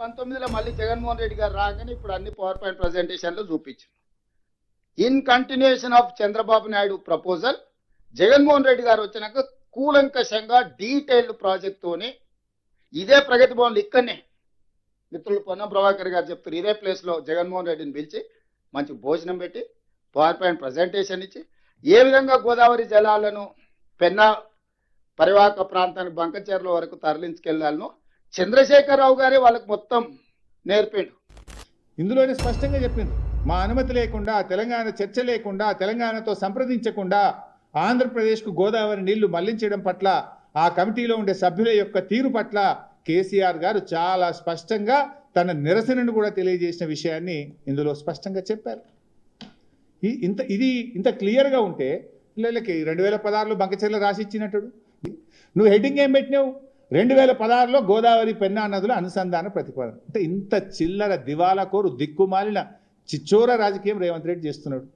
పంతొమ్మిదిలో మళ్ళీ జగన్మోహన్ రెడ్డి గారు రాగానే ఇప్పుడు అన్ని పవర్ పాయింట్ ప్రజెంటేషన్లో చూపించారు. In continuation of Chandrababu Naidu proposal Jaganmohan Reddy garu వచ్చినాక కూలంకషంగా డీటెయిల్డ్ ప్రాజెక్ట్తోనే ఇదే ప్రగతి భవన్లు ఇక్కడనే. మిత్రులు పొన్నం ప్రభాకర్ గారు చెప్తారు ఇదే ప్లేస్లో జగన్మోహన్ రెడ్డిని పిలిచి మంచి భోజనం పెట్టి పవర్ పాయింట్ ప్రజెంటేషన్ ఇచ్చి ఏ విధంగా గోదావరి జలాలను పెన్నా పరివాహక ప్రాంతానికి బంకచెర్ల వరకు తరలించుకెళ్ళాలను చంద్రశేఖరరావు గారే వాళ్ళకి మొత్తం నేర్పాడు. ఇందులోనే స్పష్టంగా చెప్పింది మా అనుమతి లేకుండా తెలంగాణ చర్చ లేకుండా తెలంగాణతో సంప్రదించకుండా ఆంధ్రప్రదేశ్కు గోదావరి నీళ్ళు మళ్ళించడం పట్ల ఆ కమిటీలో ఉండే సభ్యుల యొక్క తీరు పట్ల కేసీఆర్ గారు చాలా స్పష్టంగా తన నిరసనను కూడా తెలియజేసిన విషయాన్ని ఇందులో స్పష్టంగా చెప్పారు. ఈ ఇంత ఇది ఇంత క్లియర్గా ఉంటే పిల్లలకి రెండు వేల పదహారులో బంకచెర్ల రాసి ఇచ్చినట్టు నువ్వు హెడ్డింగ్ ఏం పెట్టినావు? రెండు వేల పదహారులో గోదావరి పెన్నా నదుల అనుసంధాన ప్రతిపాదన. అంటే ఇంత చిల్లర దివాలా కోరు దిక్కుమాలిన చిచ్చోర రాజకీయం రేవంత్ రెడ్డి చేస్తున్నాడు.